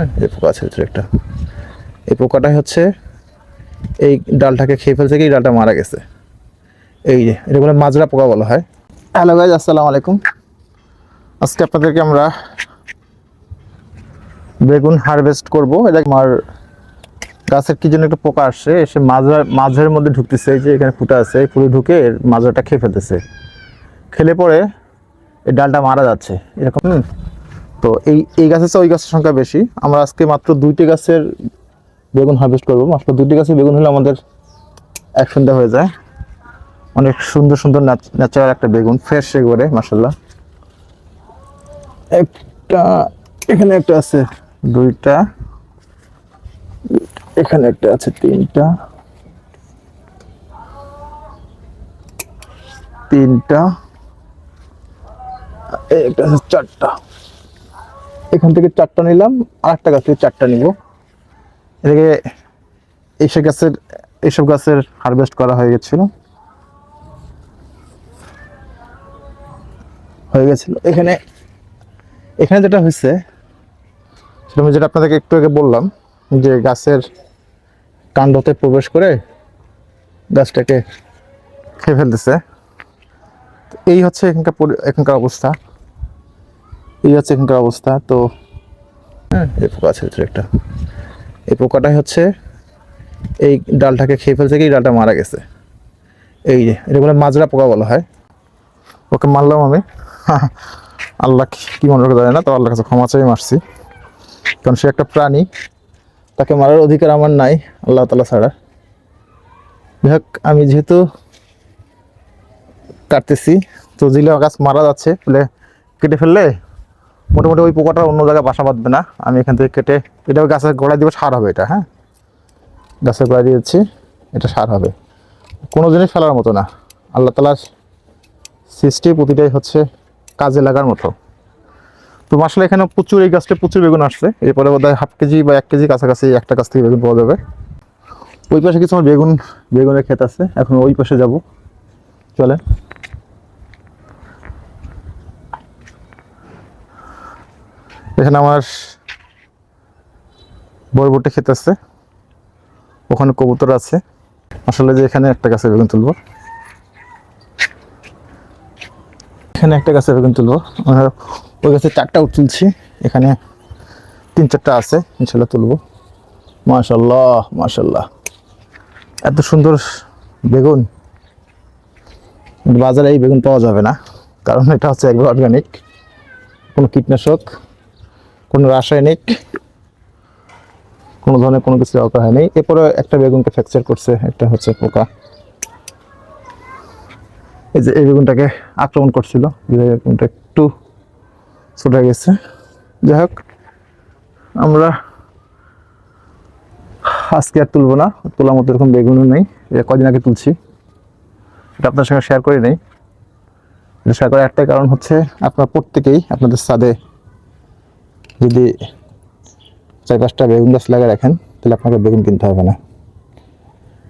হ্যাঁ। এই পোকা আছে ভিতরে একটা। এই পোকাটাই হচ্ছে এই ডালটাকে খেয়ে ফেলছে কি ডালটা মারা গেছে। এই যে এটা বলে মাজরা পোকা বলা হয়। হ্যালো গাইজ আসসালামু আলাইকুম। আজকে আপনাদেরকে আমরা বেগুন হারভেস্ট করব। এটা আমার গাছের কি জন্য একটা পোকা আসছে এসে মাঝার মাঝের মধ্যে ঢুকতেছে এই যে এখানে ফুটা আছে ফুলে ঢুকে এর মাজাটা খেয়ে ফেলতেছে। খেলে পরে এই ডালটা মারা যাচ্ছে। এরকম। তো এই এই গাছের চেয়ে ওই গাছের সংখ্যা বেশি। আমরা আজকে মাত্র দুইটি গাছের বেগুন হারভেস্ট করব। মাত্র দুইটি গাছের বেগুন হলে আমাদের এক সন্ধ্যা হয়ে যায়। অনেক সুন্দর সুন্দর ন্যাচারাল একটা বেগুন ফ্রেশ এগুলো মাসাল্লাহ একটা, এখানে একটা আছে, দুইটা। এখানে একটা আছে, তিনটা। তিনটা। একটা আছে, চারটা। এখান থেকে চারটা নিলাম আর একটা গাছ থেকে চারটা নিব। এদিকে এইসব গাছের এইসব গাছের হারভেস্ট করা হয়ে গেছিল। হয়ে গেছিল। এখানে এখানে যেটা হয়েছে, সেটা আমি যেটা আপনাদেরকে একটু আগে বললাম, যে গাছের কাণ্ডতে প্রবেশ করে গাছটাকে খেয়ে ফেলতেছে। এই হচ্ছে এখানকার এখানকার অবস্থা। এই হচ্ছে এখানকার অবস্থা তো হ্যাঁ এই পোকা আছে ভিতরে একটা। এই পোকাটাই হচ্ছে এই ডালটাকে খেয়ে ফেলছে কি ডালটা মারা গেছে। এই যে এটা বলে মাজরা পোকা বলা হয়। ওকে মারলাম আমি। আল্লাহ কি- মনে রাখা যায় না তো আল্লাহর কাছে ক্ষমা চাই মারছি। কারণ সে একটা প্রাণী তাকে মারার অধিকার আমার নাই আল্লাহ তালা ছাড়া। যাই হোক আমি যেহেতু কাটতেছি তো জিলা গাছ মারা যাচ্ছে বলে কেটে ফেললে মোটামুটি ওই পোকাটা অন্য জায়গায় বাসা বাঁধবে না। আমি এখান থেকে কেটে, এটা গাছের গোড়ায় দিব, সার হবে এটা হ্যাঁ? গাছের গোড়ায় দিয়েছি, এটা সার হবে। কোনো জিনিস ফেলার মতো না। আল্লাহ তালার সৃষ্টি প্রতিটাই হচ্ছে কাজে লাগার মতো। তো আসলে এখানে প্রচুর এই গাছটা প্রচুর বেগুন আসছে। এরপরে বোধ হয় হাফ কেজি বা এক কেজি কাছাকাছি একটা গাছ থেকে বেগুন পাওয়া যাবে। ওই পাশে কিছু আমার বেগুন, বেগুনের ক্ষেত আছে। এখন ওই পাশে যাব। চলে এখানে আমার বরবটি ক্ষেত আছে। ওখানে কবুতর আছে। আসলে যে এখানে একটা গাছে বেগুন তুলবো। এখানে একটা গাছে বেগুন তুলবো। ওই গাছে চারটা তুলছি। এখানে তিন চারটা আছে। ইনশাল্লাহ তুলবো। মাশাল্লাহ মাশাল্লাহ। এত সুন্দর বেগুন। বাজারে এই বেগুন পাওয়া যাবে না। কারণ এটা হচ্ছে একবার অর্গানিক কোনো কীটনাশক। কোনো রাসায়নিক, কোনো ধরনের কোনো কিছু দরকার হয়নি। এরপরে একটা বেগুনকে ফ্র্যাকচার করছে, একটা হচ্ছে পোকা। এই যে এই বেগুনটাকে আক্রমণ করছিল বেগুনটা একটু ছোট গেছে। যাই হোক, আমরা আজকে আর তুলবো না। তোলার মতো এরকম বেগুনও নেই। এটা কদিন আগে তুলছি। এটা আপনার সঙ্গে শেয়ার করে নেই। এটা শেয়ার করার একটাই কারণ হচ্ছে আপনার প্রত্যেকেই আপনাদের সাদে যদি চার পাঁচটা বেগুন গাছ লাগিয়ে রাখেন, তাহলে আপনাকে বেগুন কিনতে হবে না।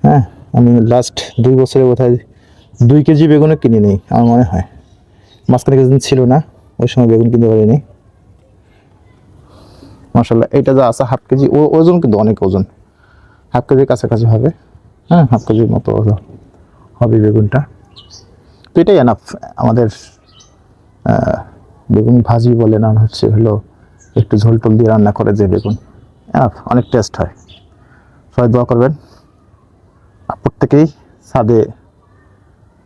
হ্যাঁ আমি লাস্ট দুই বছরে বোধহয় দুই কেজি বেগুনও কিনি নিই আমার মনে হয়। মাঝখানে কিছুদিন ছিল না, ওই সময় বেগুন কিনতে পারিনি। মাসাল্লাহ এইটা যা আছে হাফ কেজি, ও ওজন কিন্তু অনেক ওজন। হাফ কেজির কাছাকাছি হবে। হ্যাঁ হাফ কেজির মতো ওজন হবে বেগুনটা। তো এটাই এনাফ আমাদের বেগুন ভাজি বলে না হচ্ছে হলো একটু ঝোল টোল দিয়ে রান্না করে যে বেগুন। এনাফ অনেক টেস্ট হয়। সবাই দোয়া করবেন। প্রত্যেকেই ছাদে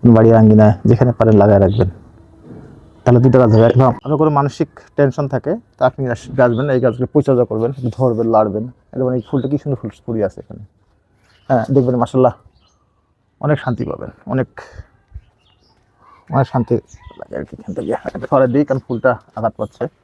বাড়ি আঙ্গিনায় যেখানে পারেন লাগায় রাখবেন। তাহলে দুটো কাজ হবে। আপনার কোনো মানসিক টেনশন থাকে, তা আপনি গাছ- গাছবেন, এই গাছগুলো পরিচর্যা করবেন, ধরবেন, লাড়বেন। এবং এই ফুলটা কি সুন্দর ফুল ফুরি আছে এখানে। হ্যাঁ দেখবেন মাসাল্লাহ অনেক শান্তি পাবেন। অনেক অনেক শান্তি লাগে আর কি এখান একটা ধরে দিই কারণ ফুলটা আঘাত পাচ্ছে।